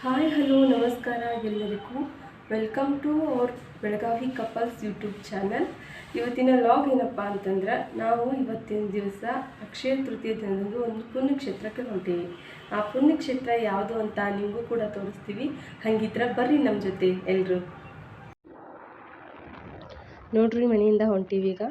Hi hello ನಮಸ್ಕಾರ ಎಲ್ಲರಿಗೂ. Welcome to our Belagavi couples YouTube channel ಇವತ್ತಿನ ಲಾಗ್ ಏನಪ್ಪ ಅಂತಂದ್ರೆ, ನಾವು ಇವತ್ತಿನ ದಿವಸ ಅಕ್ಷಯ ತೃತೀಯ ದಿನದಂದು ಒಂದು ಪುಣ್ಯಕ್ಷೇತ್ರಕ್ಕೆ ಹೊಂಟೀವಿ. ಆ ಪುಣ್ಯಕ್ಷೇತ್ರ ಯಾವುದು ಅಂತ ನಿಮಗೂ ಕೂಡ ತೋರಿಸ್ತೀವಿ. ಹಂಗಿದ್ರೆ ಬರ್ರಿ ನಮ್ಮ ಜೊತೆ ಎಲ್ಲರೂ ನೋಡ್ರಿ ಮನೆಯಿಂದ ಹೊಂಟೀವಿ ಈಗ.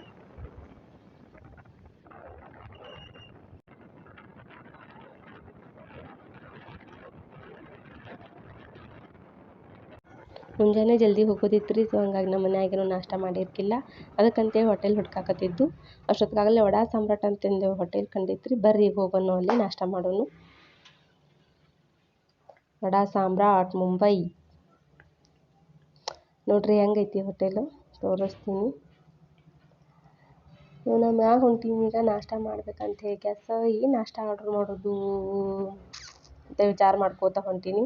ಮುಂಜಾನೆ ಜಲ್ದಿ ಹೋಗೋದಿತ್ತು ಸೊ ಹಂಗಾಗಿ ನಮ್ಮ ಮನ್ಯಾಗೇನು ನಾಷ್ಟ ಮಾಡಿರ್ಕಿಲ್ಲ. ಅದಕ್ಕಂತೇಳಿ ಹೋಟೆಲ್ ಹುಡ್ಕಾಕತ್ತಿದ್ದು. ಅಷ್ಟೊತ್ಗಾಗಲೇ ವಡಾ ಸಾಮ್ರಾಟ್ ಅಂತಂದು ಹೋಟೆಲ್ ಕಂಡಿತ್ರಿ. ರೀ ಬರ್ರಿ ಹೋಗೋಣ ಅಲ್ಲಿ ನಾಷ್ಟ ಮಾಡೋಣ ವಡಾ ಸಾಮ್ರಾಟ್ ಮುಂಬೈ. ನೋಡ್ರಿ ಹೆಂಗೈತಿ ಹೋಟೆಲು ತೋರಿಸ್ತೀನಿ. ನಾವು ಮ್ಯಾಗ ಹೊಂಟೀನಿ, ಈಗ ನಾಷ್ಟ ಮಾಡ್ಬೇಕಂತ ಹೇಳಿ ಗ್ಯಾಸ್ ಏನು ನಾಷ್ಟ ಆರ್ಡ್ರ್ ಮಾಡೋದು ಅಂತ ವಿಚಾರ ಮಾಡ್ಕೋತ ಹೊಂಟೀನಿ.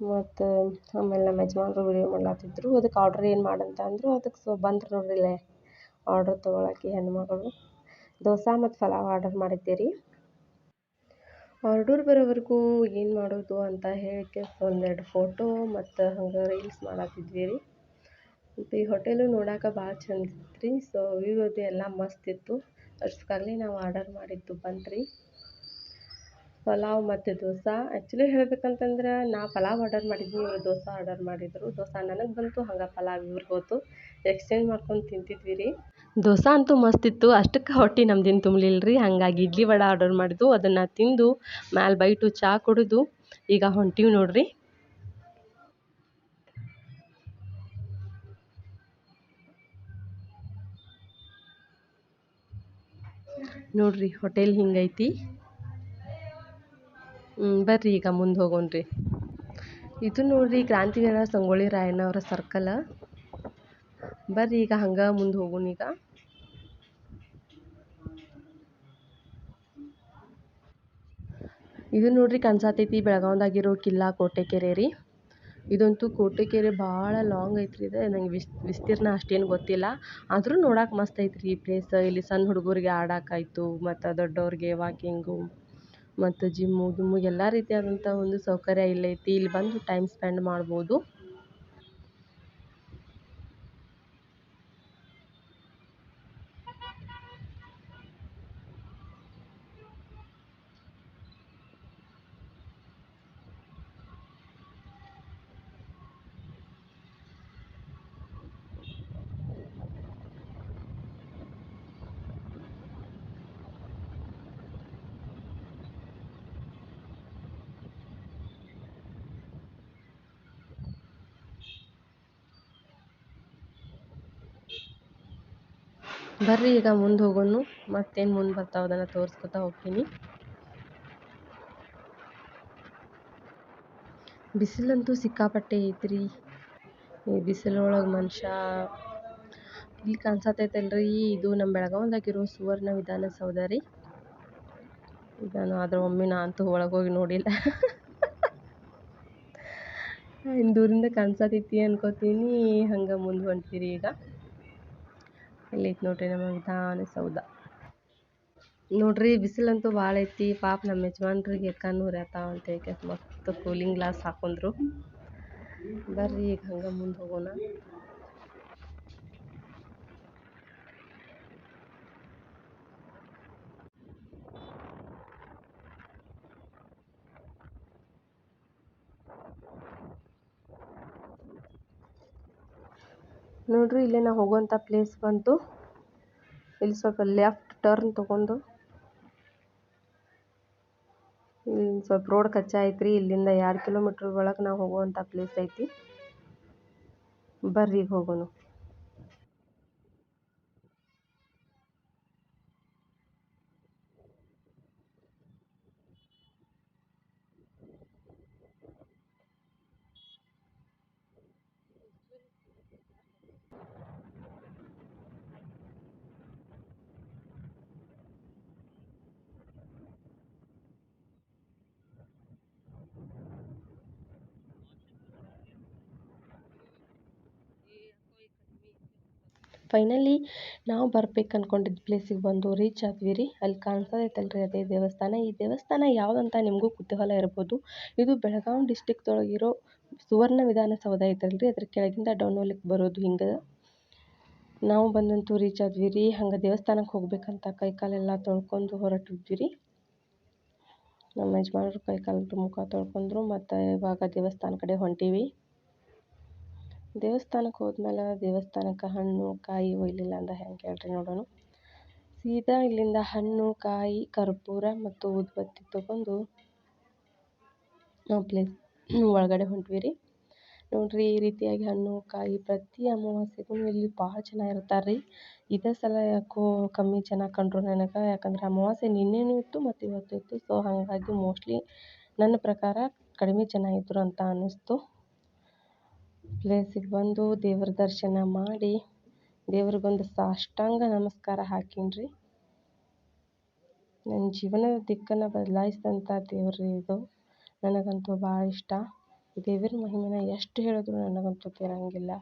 ಮತ್ತು ಆಮೇಲೆ ನಮ್ಮ ಯಜಮಾನ್ರು ವಿಡಿಯೋ ಮಾಡ್ಲಾತಿದ್ರು. ಅದಕ್ಕೆ ಆರ್ಡ್ರ್ ಏನು ಮಾಡಂತ ಅಂದರು, ಅದಕ್ಕೆ ಸೊ ಬಂದ್ರು ನೋಡ್ರಿ ಇಲ್ಲೇ ಆರ್ಡ್ರ್ ತೊಗೊಳಕ್ಕೆ ಹೆಣ್ಮಗಳು. ದೋಸೆ ಮತ್ತು ಪಲಾವ್ ಆರ್ಡರ್ ಮಾಡಿದ್ದೆ ರೀ ಆರ್ಡರ್ ಬರೋವರೆಗೂ ಏನು ಮಾಡೋದು ಅಂತ ಹೇಳಕ್ಕೆ ಒಂದೆರಡು ಫೋಟೋ ಮತ್ತು ಹಂಗೆ ರೀಲ್ಸ್ ಮಾಡತ್ತಿದ್ವಿ ರೀ ಮತ್ತು ಈ ಹೋಟೆಲು ನೋಡಕ್ಕೆ ಭಾಳ ಚಂದ ಇತ್ತು ರೀ ಸೊ ವ್ಯೂ ಅದು ಎಲ್ಲ ಮಸ್ತ್ ಇತ್ತು. ಅಷ್ಟಕ್ಕಾಗಲಿ ನಾವು ಆರ್ಡರ್ ಮಾಡಿದ್ದು ಬಂತು ರೀ ಪಲಾವ್ ಮತ್ತು ದೋಸೆ. ಆ್ಯಕ್ಚುಲಿ ಹೇಳ್ಬೇಕಂತಂದ್ರೆ ನಾ ಪಲಾವ್ ಆರ್ಡರ್ ಮಾಡಿದ್ವಿ ಇವರು ದೋಸೆ ಆರ್ಡರ್ ಮಾಡಿದರು. ದೋಸೆ ನನಗೆ ಬಂತು, ಹಂಗೆ ಪಲಾವ್ ಇವ್ರಿಗೆ ಹೋತು. ಎಕ್ಸ್ಚೇಂಜ್ ಮಾಡ್ಕೊಂಡು ತಿಂತಿದ್ವಿ ರೀ ದೋಸೆ ಅಂತೂ ಮಸ್ತಿತ್ತು ಅಷ್ಟಕ್ಕೆ ಹೊಟ್ಟೆ ನಮ್ದೇನು ತುಂಬಲಿಲ್ಲ ರೀ ಹಾಗಾಗಿ ಇಡ್ಲಿ ವಡೆ ಆರ್ಡರ್ ಮಾಡಿದ್ದು ಅದನ್ನು ತಿಂದು ಮ್ಯಾಲೆ ಬೈಟು ಚಹಾ ಕುಡಿದು, ಈಗ ಹೊಂಟೀವಿ ನೋಡ್ರಿ. ನೋಡ್ರಿ ಹೋಟೆಲ್ ಹಿಂಗೈತಿ. ಬರ್ರಿ ಈಗ ಮುಂದೆ ಹೋಗೋಣ ರೀ ಇದು ನೋಡ್ರಿ ಕ್ರಾಂತಿವೀರ ಸಂಗೊಳ್ಳಿ ರಾಯಣ್ಣವರ ಸರ್ಕಲ್ ಬರ್ರಿ ಈಗ ಹಂಗೆ ಮುಂದೆ ಹೋಗೋಣ ಈಗ. ಇದು ನೋಡ್ರಿ ಕನ್ಸಾತೈತಿ ಬೆಳಗಾವ್ದಾಗಿರೋ ಕಿಲ್ಲಾ ಕೋಟೆಕೆರೆ ರೀ. ಇದಂತೂ ಕೋಟೆಕೆರೆ ಭಾಳ ಲಾಂಗ್ ಐತ್ರಿ ಇದು. ನಂಗೆ ವಿಸ್, ವಿಸ್ತೀರ್ಣ ಅಷ್ಟೇನು ಗೊತ್ತಿಲ್ಲ. ಆದರೂ ನೋಡಕ್ಕೆ ಮಸ್ತ್ ಐತ್ರಿ ಈ ಪ್ಲೇಸ್ ಇಲ್ಲಿ ಸಣ್ಣ ಹುಡುಗರಿಗೆ ಆಡೋಕ್ಕಾಯ್ತು ಮತ್ತು ದೊಡ್ಡವ್ರಿಗೆ ವಾಕಿಂಗು ಮತ್ತು ಜಿಮ್ಮು ಗಿಮ್ಮು ಎಲ್ಲ ರೀತಿಯಾದಂಥ ಒಂದು ಸೌಕರ್ಯ ಇಲ್ಲೈತಿ. ಇಲ್ಲಿ ಬಂದು ಟೈಮ್ ಸ್ಪೆಂಡ್ ಮಾಡ್ಬೋದು. ಬರ್ರಿ, ಈಗ ಮುಂದೆ ಹೋಗೋಣ ಮತ್ತೇನು ಮುಂದೆ ಬರ್ತಾವೆ ಅದನ್ನು ತೋರಿಸ್ಕೊತಾ ಹೋಗ್ತೀನಿ. ಬಿಸಿಲಂತೂ ಸಿಕ್ಕಾಪಟ್ಟೆ ಐತ್ರಿ. ಈ ಬಿಸಿಲೊಳಗೆ ಮನುಷ್ಯ ಇಲ್ಲಿ ಕಾಣಿಸತೈತಲ್ರಿ. ಇದು ನಮ್ಮ ಇರೋ ಸುವರ್ಣ ವಿಧಾನಸೌಧ ರೀ. ನಾನು ಅದ್ರ ಒಮ್ಮೆ ನಾ ಅಂತೂ ಒಳಗೆ ಹೋಗಿ ನೋಡಿಲ್ಲ. ಇನ್ನು ದೂರಿಂದ ಕಾಣಿಸತೈತಿ ಅನ್ಕೋತೀನಿ. ಹಂಗೆ ಮುಂದೆ ಹೊಂಟಿರಿ ಈಗ. ಇಲ್ಲೈತಿ ನೋಡ್ರಿ ನಮ್ಮ ಸೌದ ನೋಡ್ರಿ ಬಿಸಿಲಂತೂ ಭಾಳ ಐತಿ. ಪಾಪ ನಮ್ಮ ಯಜಮಾನ್ರಿಗೆ ಕಣ್ಣು ಉರಿಯತ್ತಾವ ಅಂತ ಹೇಳಿ ಮತ್ತು ಕೂಲಿಂಗ್ ಗ್ಲಾಸ್ ಹಾಕೊಂಡ್ರು. ಬರ್ರಿ ಈಗ ಹಂಗೆ ಮುಂದೆ ಹೋಗೋಣ. ನೋಡ್ರಿ, ಇಲ್ಲೇ ನಾವು ಹೋಗುವಂಥ ಪ್ಲೇಸ್ ಬಂತು. ಇಲ್ಲಿ ಸ್ವಲ್ಪ ಲೆಫ್ಟ್ ಟರ್ನ್ ತೊಗೊಂಡು. ಇಲ್ಲಿ ಸ್ವಲ್ಪ ರೋಡ್ ಕಚ್ಚಾ ಐತ್ರಿ, ಇಲ್ಲಿಂದ ಎರಡು ಕಿಲೋಮೀಟ್ರ್ ಒಳಗೆ ನಾವು ಹೋಗುವಂಥ ಪ್ಲೇಸ್ ಐತಿ. ಬರ್ರಿ, ಈಗ ಹೋಗೋಣ. ಫೈನಲಿ ನಾವು ಬರ್ಬೇಕು ಅನ್ಕೊಂಡಿದ್ದ ಪ್ಲೇಸಿಗೆ ಬಂದು ರೀಚ್ ಆದ್ವಿ ರೀ. ಅಲ್ಲಿ ಕಾಣಿಸೋದೈತಲ್ಲ ರೀ ಅದೇ ದೇವಸ್ಥಾನ. ಈ ದೇವಸ್ಥಾನ ಯಾವುದಂತ ನಿಮಗೂ ಕುತೂಹಲ ಇರ್ಬೋದು. ಇದು ಬೆಳಗಾವಿ ಡಿಸ್ಟಿಕ್ದೊಳಗಿರೋ ಸುವರ್ಣ ವಿಧಾನಸೌಧ ಐತಲ್ಲ ರೀ ಅದ್ರ ಕೆಳಗಿಂದ ಡೌನ್ ಹೊಲಿಕ್ಕೆ ಬರೋದು ಹಿಂಗೆ. ನಾವು ಬಂದಂತೂ ರೀಚ್ ಆದ್ವಿ ರೀ. ಹಂಗೆ ದೇವಸ್ಥಾನಕ್ಕೆ ಹೋಗ್ಬೇಕಂತ ಕೈ ಕಾಲೆಲ್ಲ ತೊಳ್ಕೊಂಡು ಹೊರಟಿದ್ವಿ ರೀ. ನಮ್ಮ ಯಜಮಾನ್ರು ಕೈ ಕಾಲು ಮುಖ ತೊಳ್ಕೊಂಡ್ರು ಮತ್ತು ಇವಾಗ ದೇವಸ್ಥಾನ ಕಡೆ ಹೊಂಟೀವಿ. ದೇವಸ್ಥಾನಕ್ಕೆ ಹೋದ್ಮೇಲೆ ದೇವಸ್ಥಾನಕ್ಕೆ ಹಣ್ಣು, ಕಾಯಿ ಒಯ್ಯಲಿಲ್ಲ ಅಂದ್ರೆ ಹೆಂಗೆ ಹೇಳ್ರಿ ನೋಡೋಣ. ಸೀದಾ ಇಲ್ಲಿಂದ ಹಣ್ಣು, ಕಾಯಿ, ಕರ್ಪೂರ ಮತ್ತು ಉದ್ಬತ್ತಿ ತೊಗೊಂಡು ನಾವು ಪ್ಲೇಸ್ ಒಳಗಡೆ ಹೊಂಟ್ವಿ ರೀ. ನೋಡ್ರಿ ಈ ರೀತಿಯಾಗಿ ಹಣ್ಣು, ಕಾಯಿ ಪ್ರತಿ ಅಮಾವಾಸ್ಯೆಗೂ ಇಲ್ಲಿ ಭಾಳ ಜನ ಇರ್ತಾರೆ ರೀ. ಇದೇ ಸಲ ಯಾಕೋ ಕಮ್ಮಿ ಜನ ಕಂಡ್ರು ನನಗೆ, ಯಾಕಂದ್ರೆ ಅಮಾವಾಸ್ಯೆ ನಿನ್ನೆನೂ ಇತ್ತು ಮತ್ತು ಇವತ್ತು ಇತ್ತು. ಸೊ ಹಾಗಾಗಿ ಮೋಸ್ಟ್ಲಿ ನನ್ನ ಪ್ರಕಾರ ಕಡಿಮೆ ಜನ ಇದ್ದರು ಅಂತ ಅನ್ನಿಸ್ತು. ಪ್ಲೇಸಿಗೆ ಬಂದು ದೇವ್ರ ದರ್ಶನ ಮಾಡಿ, ದೇವ್ರಿಗೊಂದು ಸಾಷ್ಟಾಂಗ ನಮಸ್ಕಾರ ಹಾಕೀನಿ ನನ್ನ ಜೀವನದ ದಿಕ್ಕನ್ನು ಬದಲಾಯಿಸಿದಂಥ ದೇವ್ರು ಇದು. ನನಗಂತೂ ಭಾಳ ಇಷ್ಟ. ದೇವರ ಮಹಿಮೆನ ಎಷ್ಟು ಹೇಳಿದ್ರು ನನಗಂತೂ ತೀರಂಗಿಲ್ಲ.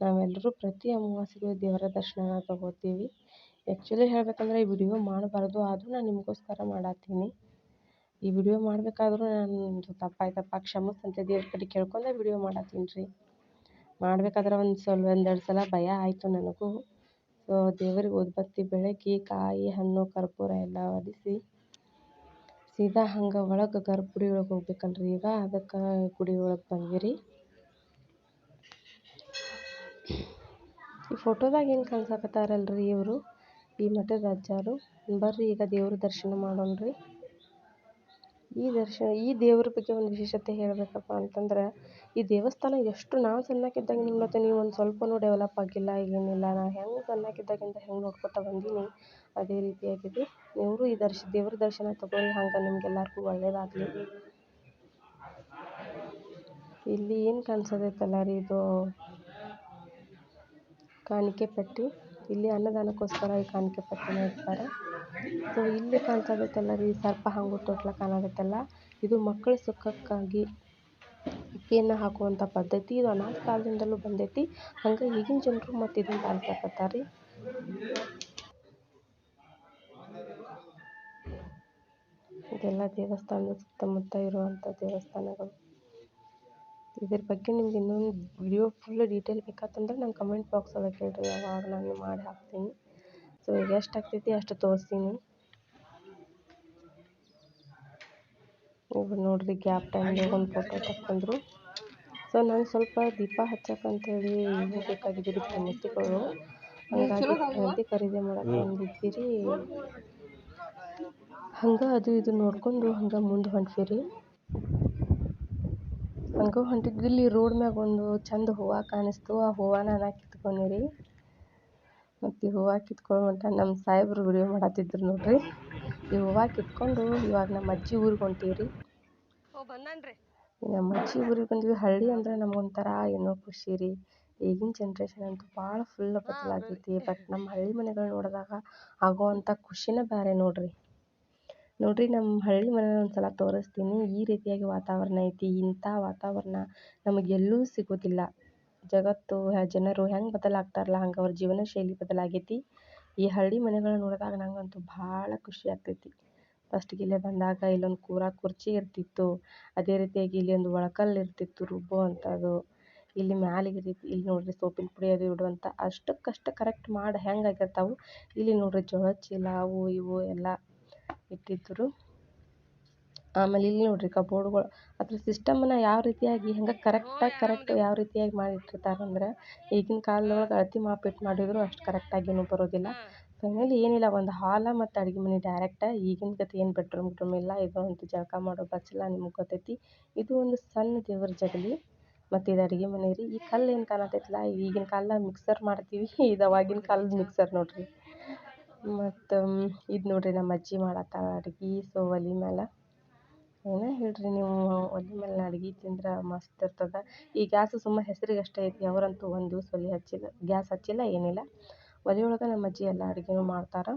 ನಾವೆಲ್ಲರೂ ಪ್ರತಿ ಅಮಾವಾಸ್ಯೆಗೂ ದೇವರ ದರ್ಶನ ತಗೋತೀವಿ. ಆ್ಯಕ್ಚುಲಿ ಹೇಳಬೇಕಂದ್ರೆ ಈ ವಿಡಿಯೋ ಮಾಡಬಾರ್ದು, ಆದರೂ ನಾನು ನಿಮಗೋಸ್ಕರ ಮಾಡತ್ತೀನಿ. ಈ ವಿಡಿಯೋ ಮಾಡಬೇಕಾದ್ರೂ ನಾನು ತಪ್ಪಾಯ್ತಪ್ಪ, ಕ್ಷಮಿಸಂತೆ ದೇವ್ರ ಕಡೆ ಕೇಳ್ಕೊಂಡೇ ವಿಡಿಯೋ ಮಾಡತ್ತೀನಿ ರೀ ಮಾಡ್ಬೇಕಾದ್ರೆ ಒಂದು ಸ್ವಲ್ಪ ಒಂದೆರಡು ಸಲ ಭಯ ಆಯಿತು ನನಗೂ. ಸೊ ದೇವರಿಗೆ ಉದ್ಬತ್ತಿ ಬೆಳಗಿ ಕಾಯಿ, ಹಣ್ಣು, ಕರ್ಪೂರ ಎಲ್ಲ ಒದಿಸಿ ಸೀದಾ ಹಂಗೆ ಒಳಗೆ ಗರ್ಭಗುಡಿ ಒಳಗೆ ಹೋಗ್ಬೇಕಲ್ರಿ ಈಗ. ಅದಕ್ಕೆ ಗುಡಿ ಒಳಗೆ ಬಂದ್ವಿ ರೀ ಈ ಫೋಟೋದಾಗ ಏನು ಕಾಣಿಸಕತ್ತಾರಲ್ರಿ ಇವರು? ಈ ಮಠದ ಅಜ್ಜಾರು. ಬರ್ರಿ ಈಗ ದೇವ್ರ ದರ್ಶನ ಮಾಡೋಣ ರೀ ಈ ದರ್ಶನ ಈ ದೇವ್ರ ಬಗ್ಗೆ ಒಂದು ವಿಶೇಷತೆ ಹೇಳಬೇಕಪ್ಪ ಅಂತಂದ್ರೆ, ಈ ದೇವಸ್ಥಾನ ಎಷ್ಟು ನಾವು ಸಣ್ಣಕ್ಕಿದ್ದಾಗಿನಿಂದ ನೀವು ಒಂದು ಸ್ವಲ್ಪನೂ ಡೆವಲಪ್ ಆಗಿಲ್ಲ, ಏನಿಲ್ಲ, ನಾ ಹೆಂಗೆ ಸಣ್ಣಾಕಿದ್ದಾಗಿಂದ ಹೆಂಗೆ ನೋಡ್ಕೊತಾ ಬಂದೀನಿ, ಅದೇ ರೀತಿಯಾಗಿದೆ. ಇವರು ಈ ದರ್ಶ, ದೇವ್ರ ದರ್ಶನ ತಗೊಳ್ಳಿ, ಹಂಗೆ ನಿಮ್ಗೆಲ್ಲರಿಗೂ ಒಳ್ಳೇದಾಗಲಿ. ಇಲ್ಲಿ ಏನು ಕಾಣಿಸೋದೈತಲ್ಲ ರೀ ಇದು? ಕಾಣಿಕೆ ಪಟ್ಟಿ. ಇಲ್ಲಿ ಅನ್ನದಾನಕ್ಕೋಸ್ಕರ ಈ ಕಾಣಿಕೆ ಪಟ್ಟಿನ ಇಡ್ತಾರೆ. ಸೊ, ಇಲ್ಲಿ ಕಾಣ್ಸಕತ್ತಲ್ಲ ರೀ ಸರ್ಪ ಹಂಗೆ ತೊಟ್ಲ ಕಾಣಕತ್ತಲ್ಲ. ಇದು ಮಕ್ಕಳ ಸುಖಕ್ಕಾಗಿ ಅಕ್ಕಿಯನ್ನು ಹಾಕುವಂಥ ಪದ್ಧತಿ. ಇದು ಅನಾದಿ ಕಾಲದಿಂದಲೂ ಬಂದೈತಿ. ಹಂಗೆ ಈಗಿನ ಜನರು ಮತ್ತು ಇದನ್ನು ಪಾಲಿಸಕತ್ತಾರ ರೀ ಇದೆಲ್ಲ ದೇವಸ್ಥಾನದ ಸುತ್ತಮುತ್ತ ಇರುವಂಥ ದೇವಸ್ಥಾನಗಳು. ಇದ್ರ ಬಗ್ಗೆ ನಿಮ್ಗೆ ಇನ್ನೊಂದು ವಿಡಿಯೋ ಫುಲ್ ಡೀಟೇಲ್ ಬೇಕಾತಂದ್ರೆ ನಂಗೆ ಕಮೆಂಟ್ ಬಾಕ್ಸ್ ಒಳಗೆ ಹೇಳ್ರಿ ಅವಾಗ ನಾನು ಮಾಡಿ ಹಾಕ್ತೀನಿ. ಸೊ, ಈಗ ಎಷ್ಟು ಆಗ್ತೈತಿ ಅಷ್ಟು ತೋರಿಸ್ತೀನಿ ಓ ನೋಡ್ರಿ ಗ್ಯಾಪ್ ಟೈಮ್ದಾಗ ಒಂದು ಫೋಟೋ ತಗೊಂಡ್ರು ಸೊ ನಾನು ಸ್ವಲ್ಪ ದೀಪ ಹಚ್ಚಕ್ಕಂಥೇಳಿ ಇವು ಬೇಕಾಗಿದ್ದು ರೀ ಪಣತಿಗಳು ಹಂಗಾಗಿ ಪಣತಿ ಖರೀದಿ ಮಾಡಕ್ಕೆ ಬಂದಿದ್ದೀರಿ. ಹಂಗೆ ಅದು ಇದು ನೋಡ್ಕೊಂಡು ಹಂಗೆ ಮುಂದೆ ಹೊಂಟಿರಿ ಹಂಗೆ ಹೊಂಟಿದ್ವಿ ಇಲ್ಲಿ ರೋಡ್ ಮ್ಯಾಗ ಒಂದು ಚಂದ ಹೂವು ಕಾಣಿಸ್ತು. ಆ ಹೂವನ ನಾ ಕಿತ್ಕೊಂಡೆ ರೀ ಮತ್ತು ಈ ಹೂವು ಕಿತ್ಕೊಳ್ಳುವಂಥ ನಮ್ಮ ಸಾಹೇಬ್ರು ವಿಡಿಯೋ ಮಾಡತ್ತಿದ್ರು ನೋಡಿರಿ. ಈ ಹೂವು ಕಿತ್ಕೊಂಡು ಇವಾಗ ನಮ್ಮ ಅಜ್ಜಿ ಊರಿಗೆ ಹೊಂಟೀವಿ ರೀ ನಮ್ಮ ಅಜ್ಜಿ ಊರಿಗೆ ಬಂದ್ವಿ. ಹಳ್ಳಿ ಅಂದ್ರೆ ನಮಗೊಂಥರ ಏನೋ ಖುಷಿ ರೀ. ಈಗಿನ ಜನ್ರೇಷನ್ ಅಂತೂ ಭಾಳ ಫುಲ್ ಬದಲಾಗೈತಿ ಬಟ್ ನಮ್ಮ ಹಳ್ಳಿ ಮನೆಗಳು ನೋಡಿದಾಗ ಆಗೋವಂಥ ಖುಷಿನೇ ಬೇರೆ ನೋಡ್ರಿ. ನೋಡ್ರಿ ನಮ್ಮ ಹಳ್ಳಿ ಮನೆ ಒಂದ್ಸಲ ತೋರಿಸ್ತೀನಿ. ಈ ರೀತಿಯಾಗಿ ವಾತಾವರಣ ಐತಿ. ಇಂಥ ವಾತಾವರಣ ನಮಗೆ ಎಲ್ಲೂ ಸಿಗೋದಿಲ್ಲ. ಜಗತ್ತು ಜನರು ಹೆಂಗೆ ಬದಲಾಗ್ತಾರಲ್ಲ ಹಂಗೆ ಅವ್ರ ಜೀವನ ಶೈಲಿ ಬದಲಾಗೈತಿ. ಈ ಹಳ್ಳಿ ಮನೆಗಳನ್ನ ನೋಡಿದಾಗ ನಂಗಂತೂ ಭಾಳ ಖುಷಿ ಆಗ್ತೈತಿ. ಫಸ್ಟಿಗೆ ಇಲ್ಲೇ ಬಂದಾಗ ಇಲ್ಲೊಂದು ಕೂರಕ್ಕೆ ಕುರ್ಚಿ ಇರ್ತಿತ್ತು. ಅದೇ ರೀತಿಯಾಗಿ ಇಲ್ಲಿ ಒಂದು ಒಳಕಲ್ಲು ಇರ್ತಿತ್ತು ರುಬ್ಬೋ ಅಂಥದ್ದು. ಇಲ್ಲಿ ಮ್ಯಾಲಿಗೆ ರೀತಿ, ಇಲ್ಲಿ ನೋಡ್ರಿ ಸೋಪಿನ ಪುಡಿ ಅದು ಇಡುವಂಥ ಅಷ್ಟಕ್ಕಷ್ಟು ಕರೆಕ್ಟ್ ಮಾಡಿ ಹೆಂಗೆ ಆಗಿರ್ತಾವೆ. ಇಲ್ಲಿ ನೋಡ್ರಿ ಜೋಳದ ಚೀಲ, ಅವು ಇವು ಎಲ್ಲ ಇಟ್ಟಿದ್ದರು. ಆಮೇಲೆ ಇಲ್ಲಿ ನೋಡ್ರಿ ಕಬೋರ್ಡ್ಗಳು ಅದ್ರ ಸಿಸ್ಟಮನ್ನ ಯಾವ ರೀತಿಯಾಗಿ, ಹೆಂಗೆ ಕರೆಕ್ಟಾಗಿ ಕರೆಕ್ಟ್ ಯಾವ ರೀತಿಯಾಗಿ ಮಾಡಿಟ್ಟಿರ್ತಾರೆ ಅಂದ್ರೆ, ಈಗಿನ ಕಾಲ್ದೊಳಗೆ ಅಳ್ತೆ ಮಾಪಿಟ್ಟು ಮಾಡಿದ್ರು ಅಷ್ಟು ಕರೆಕ್ಟಾಗೇನು ಬರೋದಿಲ್ಲ. ಫೈನಲಿ ಏನಿಲ್ಲ, ಒಂದು ಹಾಲ ಮತ್ತು ಅಡುಗೆ ಮನೆ ಡೈರೆಕ್ಟ ಈಗಿನ ಗತಿ ಏನು ಬೆಡ್ರೂಮ್ ಗಿಡ್ರೂಮ್ ಇಲ್ಲ, ಇದು ಒಂದು ಜಳಕ ಮಾಡೋ ಬಚ್ಚಲ ನಿಮ್ಗೆ ಗೊತ್ತೈತಿ. ಇದು ಒಂದು ಸಣ್ಣ ದೇವ್ರ ಜಗಲಿ ಮತ್ತು ಇದು ಅಡುಗೆ ಮನೆ ರೀ. ಈ ಕಲ್ಲು ಏನು ಕಾಣತೈತಲ್ಲ ಈಗಿನ ಕಾಲದಾಗ ಮಿಕ್ಸರ್ ಮಾಡ್ತೀವಿ, ಇದು ಅವಾಗಿನ ಕಾಲದ ಮಿಕ್ಸರ್ ನೋಡ್ರಿ. ಮತ್ತು ಇದು ನೋಡ್ರಿ ನಮ್ಮ ಅಜ್ಜಿ ಮಾಡತ್ತಾಳ ಅಡ್ಗೆ ಸೊ ಒಲೆ ಮ್ಯಾಲೆ. ಏನೇ ಹೇಳಿರಿ ನೀವು ಒಲೆ ಮೇಲೆ ಅಡ್ಗೆ ತಿಂದ್ರೆ ಮಸ್ತ್ ಇರ್ತದೆ. ಈ ಗ್ಯಾಸ್ ಸುಮ್ಮ ಹೆಸ್ರಿಗೆ ಅಷ್ಟೇ ಐತಿ. ಅವರಂತೂ ಒಂದು ದಿವ್ಸ ಒಲೆ ಹಚ್ಚಿಲ್ಲ ಗ್ಯಾಸ್ ಹಚ್ಚಿಲ್ಲ, ಏನಿಲ್ಲ. ಒಲೆ ಒಳಗೆ ನಮ್ಮ ಅಜ್ಜಿ ಎಲ್ಲ ಅಡುಗೆನೂ ಮಾಡ್ತಾರೆ.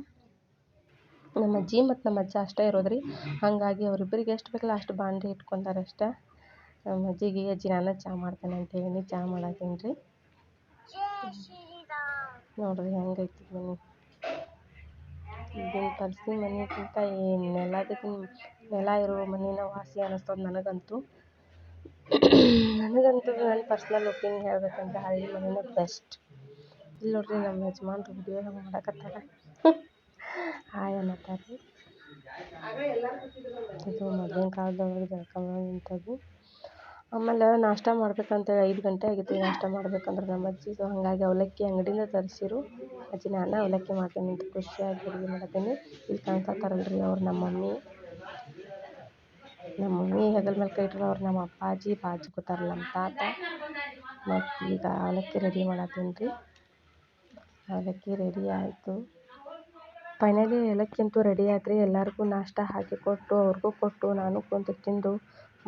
ನಮ್ಮ ಅಜ್ಜಿ ಮತ್ತು ನಮ್ಮ ಅಜ್ಜ ಅಷ್ಟೇ ಇರೋದು ರೀ ಹಾಗಾಗಿ ಅವರಿಬ್ಬರಿಗೆ ಎಷ್ಟು ಬೇಕಲ್ಲ ಅಷ್ಟು ಬಾಂಡೆ ಇಟ್ಕೊಂತಾರೆ ಅಷ್ಟೇ. ನಮ್ಮ ಅಜ್ಜಿಗೆ, ಅಜ್ಜಿ ನಾನು ಚಹಾ ಮಾಡ್ತೇನೆ ಅಂತ ಹೇಳೀನಿ. ಚಾ ಮಾಡತ್ತೀನಿ ರೀ ನೋಡ್ರಿ ಹೆಂಗೈತಿ ಮನೆ. ಈಗಿನ ಪರಿಸ್ಥಿತಿ ಮನೆಗಿಂತ ಈ ನೆಲದಕ್ಕಿಂತ ನೆಲ ಇರೋ ಮನೆನ ವಾಸಿ ಅನ್ನಿಸ್ತದೆ ನನಗಂತೂ. ನನಗಂತೂ ನನ್ನ ಪರ್ಸ್ನಲ್ ಒಪಿನಿಯನ್ ಹೇಳ್ಬೇಕಂದ್ರೆ ಹಳ್ಳಿ ಮನೆನೇ ಬೆಸ್ಟ್ ಇಲ್ಲಿ ನೋಡಿರಿ ನಮ್ಮ ಯಜಮಾನ್ರು ವಿಡಿಯೋ ಮಾಡಕತ್ತಾರ. ಹಾಯ್ ಅನ್ನತ್ತಾರ ಇದು ಮೊದಲಿನ ಕಾಲದೊಳಗೆ ಜಳಕ ಆಮೇಲೆ ನಾಷ್ಟ ಮಾಡ್ಬೇಕಂತೇಳಿ ಐದು ಗಂಟೆ ಆಗಿತ್ತು ನಾಷ್ಟ ಮಾಡ್ಬೇಕಂದ್ರೆ ನಮ್ಮ ಅಜ್ಜಿ ಸೊ ಹಾಗಾಗಿ ಅವಲಕ್ಕಿ ಅಂಗಡಿಯಿಂದ ತರಿಸಿರು. ಅಜ್ಜಿ ನಾನು ಅವಲಕ್ಕಿ ಮಾಡ್ತೀನಿ ಅಂತ ಖುಷಿಯಾಗಿ ಅಡುಗೆ ಮಾಡತ್ತೀನಿ ಇಲ್ಲಿ ಕಾಣ್ಸತ್ತಾರಲ್ಲ ರೀ ಅವ್ರು ನಮ್ಮ ಮಮ್ಮಿ. ನಮ್ಮ ಮಮ್ಮಿ ಹೆಗಲ ಮೇಲೆ ಕೈ ಇಟ್ರು ಅವ್ರು ನಮ್ಮ ಅಪ್ಪಾಜಿ ಬಾಜು ಕೂತಾರಲ್ಲ ನಮ್ಮ ತಾತ. ಮತ್ತು ಈಗ ಅವಲಕ್ಕಿ ರೆಡಿ ಮಾಡತ್ತೀನಿ ರೀ. ಅವಲಕ್ಕಿ ರೆಡಿ ಆಯಿತು. ಫೈನಲಿ ಏಲಕ್ಕಿ ಅಂತೂ ರೆಡಿ ಆಯ್ತು ರೀ ಎಲ್ಲರಿಗೂ ನಾಷ್ಟ ಹಾಕಿ ಕೊಟ್ಟು, ಅವ್ರಿಗೂ ಕೊಟ್ಟು, ನಾನು ಕುಂತು ತಿಂದು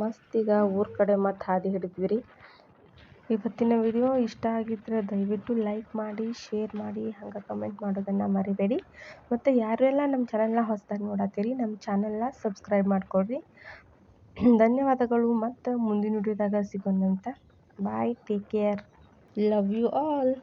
ಮಸ್ತ್ ಈಗ ಊರ ಕಡೆ ಮತ್ತು ಹಾದಿ ಹಿಡಿದ್ವಿ ರೀ. ಇವತ್ತಿನ ವಿಡಿಯೋ ಇಷ್ಟ ಆಗಿದ್ದರೆ ದಯವಿಟ್ಟು ಲೈಕ್ ಮಾಡಿ ಶೇರ್ ಮಾಡಿ, ಹಂಗೆ ಕಮೆಂಟ್ ಮಾಡೋದನ್ನು ಮರಿಬೇಡಿ. ಮತ್ತು ಯಾರೆಲ್ಲ ನಮ್ಮ ಚಾನಲ್ನ ಹೊಸದಾಗಿ ನೋಡತ್ತೀರಿ ನಮ್ಮ ಚಾನಲ್ನ ಸಬ್ಸ್ಕ್ರೈಬ್ ಮಾಡ್ಕೊಳ್ರಿ. ಧನ್ಯವಾದಗಳು. ಮತ್ತು ಮುಂದಿನ ವಿಡಿಯೋದಾಗ ಸಿಗೋಣಂತ. Bye take care love you all